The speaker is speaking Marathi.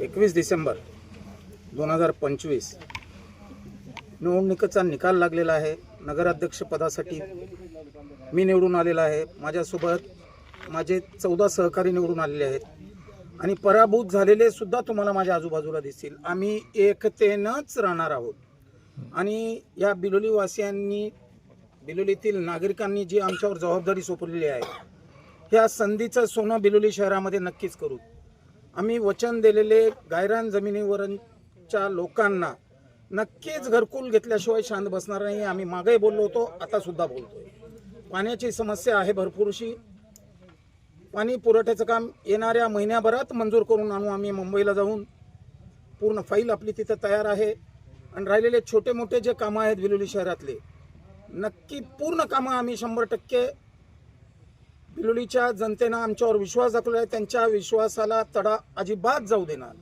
एकवीस डिसेंबर दोन हजार पंचवीस. निवडणुकीचा निकाल लागलेला आहे. नगराध्यक्षपदासाठी मी निवडून आलेला आहे. माझ्यासोबत माझे चौदा सहकारी निवडून आलेले आहेत. आणि पराभूत झालेले सुद्धा तुम्हाला माझ्या आजूबाजूला दिसतील. आम्ही एकतेनंच राहणार आहोत. आणि या बिलोलीवासियांनी बिलोलीतील नागरिकांनी जी आमच्यावर जबाबदारी सोपवलेली आहे ह्या संधीचं सोनं बिलोली शहरामध्ये नक्कीच करू. आम्ही वचन दिलेले गायरान जमिनीवरच्या लोकांना नक्कीच घरकुल घेतल्याशिवाय शांत बसणार नाही आम्ही मागेही बोललो होतो आता सुद्धा बोलतोय. पाण्याची समस्या आहे भरपूरशी. पाणी पुरवठ्याचं काम येणाऱ्या महिन्याभरात मंजूर करून आणू आम्ही मुंबईला जाऊन. पूर्ण फाईल आपली तिथं तयार आहे. आणि राहिलेले छोटे मोठे जे कामं आहेत विलोली शहरातले नक्की पूर्ण कामं आम्ही शंभर टक्के बिलोलीच्या जनतेनं आमच्यावर विश्वास दाखवला आहे. त्यांच्या विश्वासाला तडा अजिबात जाऊ देणार.